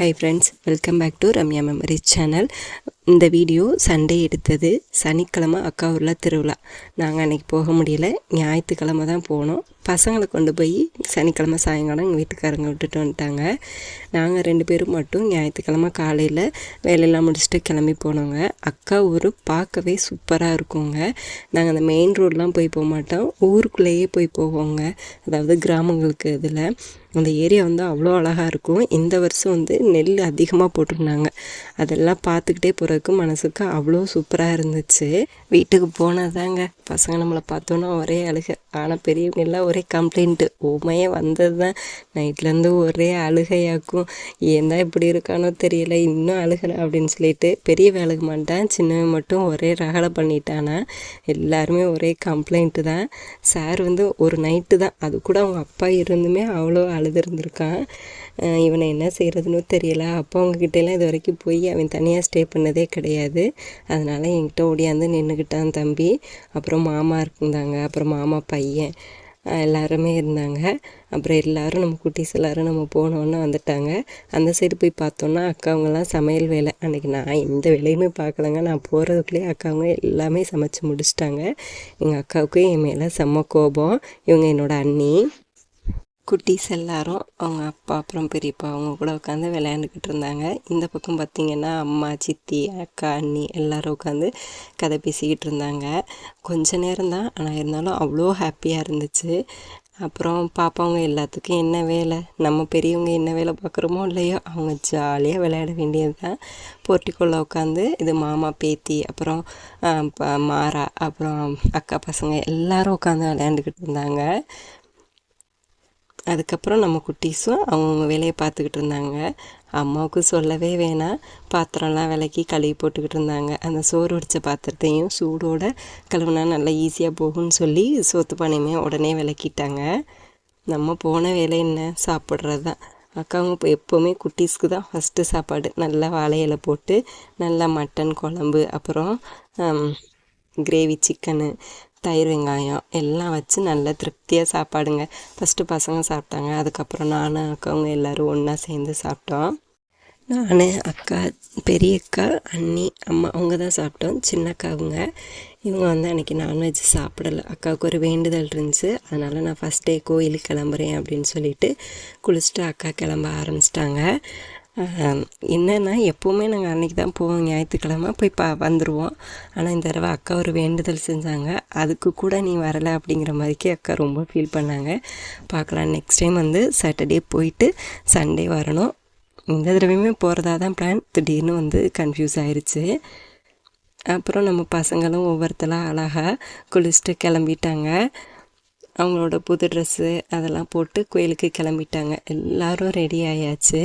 Hi friends welcome back to Ramya memory channel இந்த video Sunday எடுத்தது. சனிக்கிழமை அக்கா ஊரில் திருவிழா. நாங்கள் அன்றைக்கி போக முடியல. ஞாயிற்றுக்கிழமை தான் போனோம். பசங்களை கொண்டு போய் சனிக்கிழமை சாயங்காலம் எங்கள் வீட்டுக்காரங்க விட்டுட்டு வந்துட்டாங்க. நாங்கள் ரெண்டு பேரும் மட்டும் ஞாயிற்றுக்கிழமை காலையில் வேலையெல்லாம் முடிச்சுட்டு கிளம்பி போனோங்க. அக்கா ஊர் பார்க்கவே சூப்பராக இருக்குங்க. நாங்கள் அந்த மெயின் ரோடெலாம் போய் போக மாட்டோம். ஊருக்குள்ளேயே போய் போவோங்க. அதாவது கிராமங்களுக்கு இதில். அந்த ஏரியா வந்து அவ்வளோ அழகாக இருக்கும். இந்த வருஷம் வந்து நெல் அதிகமாக போட்டிருந்தாங்க. அதெல்லாம் பார்த்துக்கிட்டே போகிறதுக்கு மனசுக்கு அவ்வளோ சூப்பராக இருந்துச்சு. வீட்டுக்கு போனால் தாங்க பசங்க நம்மளை பார்த்தோன்னா ஒரே அழுகை. ஆனால் பெரியவங்க எல்லாம் ஒரே கம்ப்ளைண்ட்டு உமையே வந்தது தான் நைட்லேருந்து ஒரே அழுகையாக்கும். ஏன் தான் இப்படி இருக்கானோ தெரியல. இன்னும் அழுகலை அப்படின்னு சொல்லிட்டு பெரிய வேலைக்கு மாட்டான். சின்னவன் மட்டும் ஒரே ரகலை பண்ணிட்டானா. எல்லாருமே ஒரே கம்ப்ளைண்ட்டு தான். சார் வந்து ஒரு நைட்டு தான். அது கூட அவங்க அப்பா இருந்துமே அவ்வளோ அழுதுருந்துருக்கான். இவனை என்ன செய்கிறதுன்னு தெரியல. அப்பா அவங்கக்கிட்டலாம் இது வரைக்கும் போய் அவன் தனியாக ஸ்டே பண்ணதே கிடையாது. அதனால் என்கிட்ட ஓடியாந்து நின்றுக்கிட்டான் தம்பி. அப்புறம் மாமா இருந்தாங்க. அப்புறம் மாமா பையன். எல்லாருமே இருந்தாங்க. அப்புறம் எல்லோரும் நம்ம குட்டீஸ் எல்லோரும் நம்ம போனோன்னே வந்துட்டாங்க. அந்த சைடு போய் பார்த்தோன்னா அக்காவங்கெல்லாம் சமையல் வேலை. அன்றைக்கி நான் எந்த வேலையுமே பார்க்கலங்க. நான் போகிறதுக்குள்ளேயே அக்காவங்க எல்லாமே சமைச்சு முடிச்சிட்டாங்க. எங்கள் அக்காவுக்கு என் மேலே செம்ம கோபம். இவங்க என்னோடய அண்ணி. குட்டீஸ் எல்லாரும் அவங்க அப்பா அப்புறம் பெரியப்பா அவங்க கூட உட்காந்து விளையாண்டுக்கிட்டு இருந்தாங்க. இந்த பக்கம் பார்த்திங்கன்னா அம்மா சித்தி அக்கா அண்ணி எல்லோரும் உட்காந்து கதை பேசிக்கிட்டு இருந்தாங்க. கொஞ்ச நேரம் தான் ஆனால் இருந்தாலும் அவ்வளோ ஹாப்பியாக இருந்துச்சு. அப்புறம் பாப்பாவங்க எல்லாத்துக்கும் என்ன வேலை? நம்ம பெரியவங்க என்ன வேலை பார்க்குறோமோ இல்லையோ அவங்க ஜாலியாக விளையாட வேண்டியது தான் போர்ட்டிக்கோவில் உட்காந்து இது மாமா பேத்தி அப்புறம் மாறா அப்புறம் அக்கா பசங்க எல்லாரும் உட்காந்து விளையாண்டுக்கிட்டு இருந்தாங்க. அதுக்கப்புறம் நம்ம குட்டீஸும் அவங்கவுங்க வேலையை பார்த்துக்கிட்டு இருந்தாங்க. அம்மாவுக்கு சொல்லவே வேணாம். பாத்திரம்லாம் விளக்கி கழுவி போட்டுக்கிட்டு இருந்தாங்க. அந்த சோறு வடித்த பாத்திரத்தையும் சூடோடு கழுவுனா நல்லா ஈஸியாக போகும்னு சொல்லி சோத்து பானையுமே உடனே விளக்கிட்டாங்க. நம்ம போன வேலை என்ன? சாப்பிட்றது தான். அக்காவும் இப்போ எப்போவுமே குட்டீஸ்க்கு தான் ஃபஸ்ட்டு சாப்பாடு. நல்லா வாழையில போட்டு நல்லா மட்டன் குழம்பு அப்புறம் கிரேவி சிக்கனு தயிர் வெங்காயம் எல்லாம் வச்சு நல்லா திருப்தியாக சாப்பாடுங்க. ஃபஸ்ட்டு பசங்க சாப்பிட்டாங்க. அதுக்கப்புறம் நானும் அக்காவங்க எல்லோரும் ஒன்றா சேர்ந்து சாப்பிட்டோம். நான் அக்கா பெரிய அக்கா அண்ணி அம்மா அவங்க தான் சாப்பிட்டோம். சின்ன அக்காவுங்க இவங்க வந்து அன்றைக்கி நான்வெஜ் சாப்பிடலை. அக்காவுக்கு ஒரு வேண்டுதல் இருந்துச்சு. அதனால் நான் ஃபஸ்ட் டே கோயிலுக்கு கிளம்புறேன் அப்படின்னு சொல்லிட்டு குளிச்சுட்டு அக்கா கிளம்ப ஆரம்பிச்சிட்டாங்க. என்னென்னா எப்போவுமே நாங்கள் அன்றைக்கி தான் போவோம். ஞாயிற்றுக்கிழமை போய் பா வந்துடுவோம் ஆனால் இந்த தடவை அக்கா ஒரு வேண்டுதல் செஞ்சாங்க. அதுக்கு கூட நீ வரலை அப்படிங்கிற மாதிரிக்கு அக்கா ரொம்ப ஃபீல் பண்ணாங்க. பார்க்கலாம். நெக்ஸ்ட் டைம் வந்து சாட்டர்டே போயிட்டு சண்டே வரணும். இந்த தடவையுமே போகிறதா தான் பிளான் திடீர்னு வந்து கன்ஃபியூஸ் ஆயிடுச்சு அப்புறம் நம்ம பசங்களும் ஒவ்வொருத்தலாம் அழகாக குளிச்சுட்டு கிளம்பிட்டாங்க. அவங்களோட புது ட்ரெஸ்ஸு அதெல்லாம் போட்டு கோயிலுக்கு கிளம்பிட்டாங்க. எல்லோரும் ரெடி ஆயாச்சு.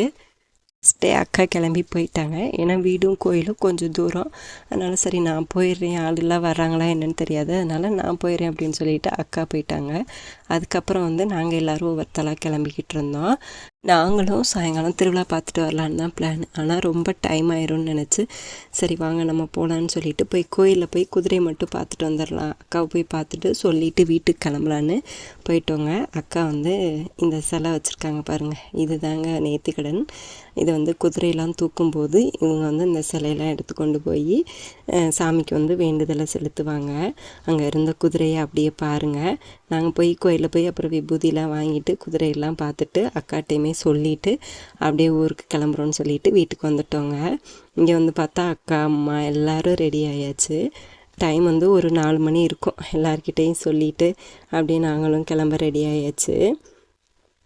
ஸ்டே அக்கா கிளம்பி போயிட்டாங்க. ஏன்னா வீடும் கோயிலும் கொஞ்சம் தூரம். அதனால் சரி நான் போயிடுறேன். ஆளுலாம் வர்றாங்களா என்னென்னு தெரியாது. அதனால் நான் போயிடுறேன் அப்படின்னு சொல்லிட்டு அக்கா போயிட்டாங்க. அதுக்கப்புறம் வந்து நாங்கள் எல்லோரும் ஒவ்வொருத்தலாக கிளம்பிக்கிட்டு இருந்தோம் நாங்களும் சாயங்காலம் திருவிழா பார்த்துட்டு வரலான்னு தான் பிளான் ஆனால் ரொம்ப டைம் ஆயிரும்னு நினச்சி சரி வாங்க நம்ம போகலான்னு சொல்லிட்டு போய் கோயிலில் போய் குதிரை மட்டும் பார்த்துட்டு வந்துடலாம் அக்காவை போய் பார்த்துட்டு சொல்லிவிட்டு வீட்டுக்கு கிளம்பலான்னு போயிட்டோங்க. அக்கா வந்து இந்த சிலை வச்சுருக்காங்க பாருங்கள் இது தாங்க நேர்த்திக்கடன் இதை வந்து குதிரையெல்லாம் தூக்கும்போது இவங்க வந்து இந்த சிலையெல்லாம் எடுத்து கொண்டு போய் சாமிக்கு வந்து வேண்டுதலை செலுத்துவாங்க. அங்கே இருந்த குதிரையை அப்படியே பாருங்கள் நாங்கள் போய் கோயிலில் போய் அப்புறம் விபூதியெலாம் வாங்கிட்டு குதிரையெல்லாம் பார்த்துட்டு அக்காட்டையுமே சொல்லிவிட்டு அப்படியே ஊருக்கு கிளம்புறோன்னு சொல்லிட்டு வீட்டுக்கு வந்துட்டோங்க. இங்கே வந்து பார்த்தா அக்கா அம்மா எல்லோரும் ரெடி ஆயாச்சு. டைம் வந்து ஒரு நாலு மணி இருக்கும். எல்லார்கிட்டேயும் சொல்லிவிட்டு அப்படியே நாங்களும் கிளம்ப ரெடி ஆயாச்சு.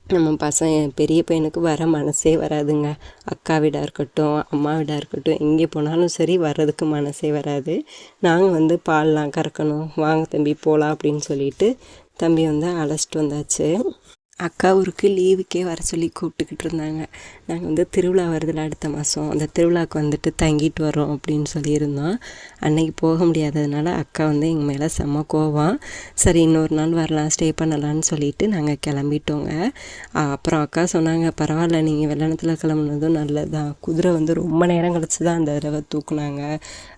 நம்ம பசங்க பெரிய பையனுக்கு வர மனசே வராதுங்க. அக்கா வீடாக இருக்கட்டும் அம்மா வீடாக இருக்கட்டும் எங்கே போனாலும் சரி வர்றதுக்கு மனசே வராது. நாங்கள் வந்து பால்லாம் கறக்கணும் வாங்க தம்பி போகலாம் அப்படின்னு சொல்லிட்டு தம்பி வந்து அழைச்சிட்டு வந்தாச்சு. அக்கா ஊருக்கு லீவுக்கே வர சொல்லி கூப்பிட்டுக்கிட்டு இருந்தாங்க. நாங்கள் வந்து திருவிழா வருதில்ல அடுத்த மாதம் அந்த திருவிழாவுக்கு வந்துட்டு தங்கிட்டு வரோம் அப்படின்னு சொல்லியிருந்தோம். அன்னைக்கு போக முடியாததுனால அக்கா வந்து எங்கள் மேலே செம்ம கோவம். சரி இன்னொரு நாள் வரலாம் ஸ்டே பண்ணலான்னு சொல்லிட்டு நாங்கள் கிளம்பிட்டோங்க. அப்புறம் அக்கா சொன்னாங்க பரவாயில்ல நீங்கள் வெள்ளனத்தில் கிளம்புனதும் நல்லது தான் குதிரை வந்து ரொம்ப நேரம் கழிச்சு தான் அந்த தடவை தூக்குனாங்க.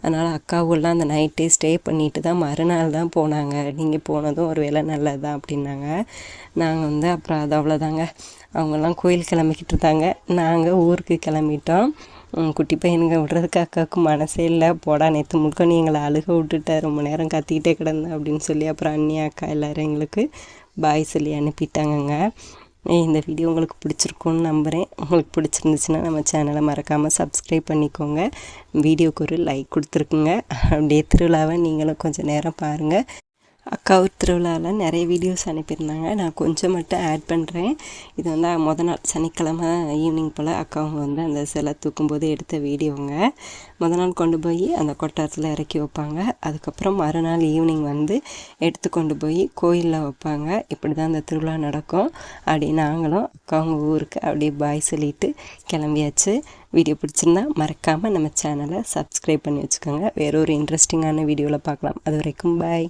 அதனால் அக்காவுலாம் அந்த நைட்டே ஸ்டே பண்ணிட்டு தான் மறுநாள் தான் போனாங்க. நீங்கள் போனதும் ஒரு வேலை நல்லது தான் அப்படின்னாங்க. நாங்கள் வந்து அப்புறம் அது அவ்வளோதாங்க அவங்கெல்லாம் கோயில் கிளம்பிக்கிட்டு இருந்தாங்க நாங்கள் ஊருக்கு கிளம்பிட்டோம். குட்டி பையனுங்க விடுறதுக்கு அக்காவுக்கு மனசே இல்லை. போடா நேற்று முழுக்க நீ எங்களை அழுக விட்டுட்ட. ரொம்ப நேரம் கத்திக்கிட்டே கிடந்தேன் அப்படின்னு சொல்லி அப்புறம் அண்ணி அக்கா எல்லோரும் எங்களுக்கு பாய் சொல்லி அனுப்பிட்டாங்கங்க. இந்த வீடியோ உங்களுக்கு பிடிச்சிருக்கும்னு நம்புகிறேன் உங்களுக்கு பிடிச்சிருந்துச்சுன்னா நம்ம சேனலை மறக்காமல் சப்ஸ்கிரைப் பண்ணிக்கோங்க. வீடியோக்கு ஒரு லைக் கொடுத்துருக்குங்க. அப்படியே திருவிழாவை நீங்களும் கொஞ்சம் நேரம் பாருங்கள் அக்கா திருவிழாவில் நிறைய வீடியோஸ் அனுப்பியிருந்தாங்க. நான் கொஞ்சம் மட்டும் ஆட் பண்ணுறேன் இது வந்து மொதல் நாள் சனிக்கிழமை ஈவினிங் போல் அக்காவங்க வந்து அந்த சிலை தூக்கும்போது எடுத்த வீடியோங்க மொதல் நாள் கொண்டு போய் அந்த கொட்டாரத்தில் இறக்கி வைப்பாங்க. அதுக்கப்புறம் மறுநாள் ஈவினிங் வந்து எடுத்து கொண்டு போய் கோயிலில் வைப்பாங்க. இப்படி தான் அந்த திருவிழா நடக்கும். அப்படி நாங்களும் அக்காவங்க ஊருக்கு அப்படியே பாய் சொல்லிட்டு கிளம்பியாச்சு. வீடியோ பிடிச்சிருந்தா மறக்காமல் நம்ம சேனலை சப்ஸ்கிரைப் பண்ணி வச்சுக்கோங்க. வேற ஒரு இன்ட்ரெஸ்டிங்கான வீடியோவில் பார்க்கலாம். அது வரைக்கும் பாய்